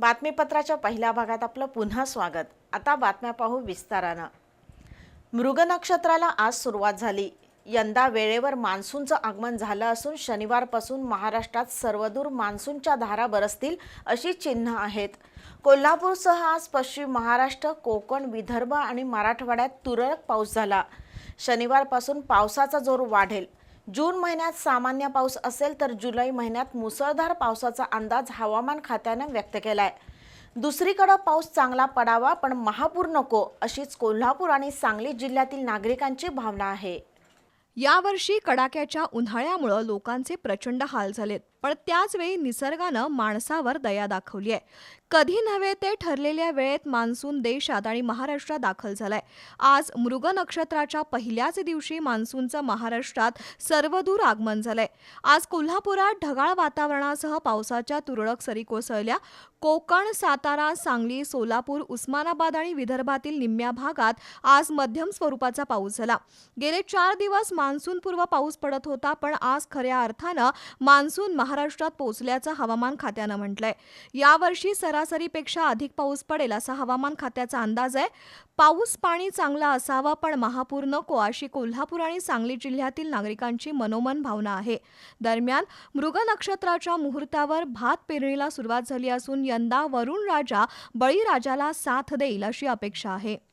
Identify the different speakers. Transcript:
Speaker 1: बातमीपत्राच्या पहिल्या भागात आपलं पुन्हा स्वागत. आता बातम्या पाहू विस्तारानं. मृग नक्षत्राला आज सुरुवात झाली. यंदा वेळेवर मान्सूनचं आगमन झालं असून शनिवारपासून महाराष्ट्रात सर्वदूर मान्सूनच्या धारा बरसतील अशी चिन्ह आहेत. कोल्हापूरसह आज पश्चिम महाराष्ट्र कोकण विदर्भ आणि मराठवाड्यात तुरळक पाऊस झाला. शनिवारपासून पावसाचा जोर वाढेल. जून महिन्यात सामान्य पाऊस असेल तर जुलै महिन्यात मुसळधार पावसाचा अंदाज हवामान खात्यानं व्यक्त केलाय. दुसरीकडं पाऊस चांगला पडावा पण महापूर नको अशीच कोल्हापूर आणि सांगली जिल्ह्यातील नागरिकांची भावना आहे.
Speaker 2: यावर्षी कडाक्याच्या उन्हाळ्यामुळं लोकांचे प्रचंड हाल झालेत पण त्याचवेळी निसर्गानं माणसावर दया दाखवली आहे कधी नव्हे ते ठरलेल्या वेळेत मान्सून देशात आणि महाराष्ट्रात दाखल झालाय. आज मृग नक्षत्राच्या पहिल्याच दिवशी मान्सूनचं महाराष्ट्रात सर्वदूर आगमन झालंय. आज कोल्हापुरात ढगाळ वातावरणासह पावसाच्या तुरळक सरी कोसळल्या. कोकण सातारा सांगली सोलापूर उस्मानाबाद आणि विदर्भातील निम्म्या भागात आज मध्यम स्वरूपाचा पाऊस झाला. गेले चार दिवस मान्सूनपूर्व पाऊस पडत होता पण आज खऱ्या अर्थानं मान्सून महाराष्ट्रात पोहोचल्याचं हवामान खात्यानं म्हटलंय. यावर्षी सरासरीपेक्षा अधिक पाऊस पडेल असा हवामान खात्याचा अंदाज आहे. पाऊस पाणी चांगला असावा पण महापूर नको अशी कोल्हापूर आणि सांगली जिल्ह्यातील नागरिकांची मनोमन भावना आहे. दरम्यान मृग नक्षत्राच्या मुहूर्तावर भात पेरणीला सुरुवात झाली असून यंदा वरुण राजा बळीराजाला साथ देईल अशी अपेक्षा आहे.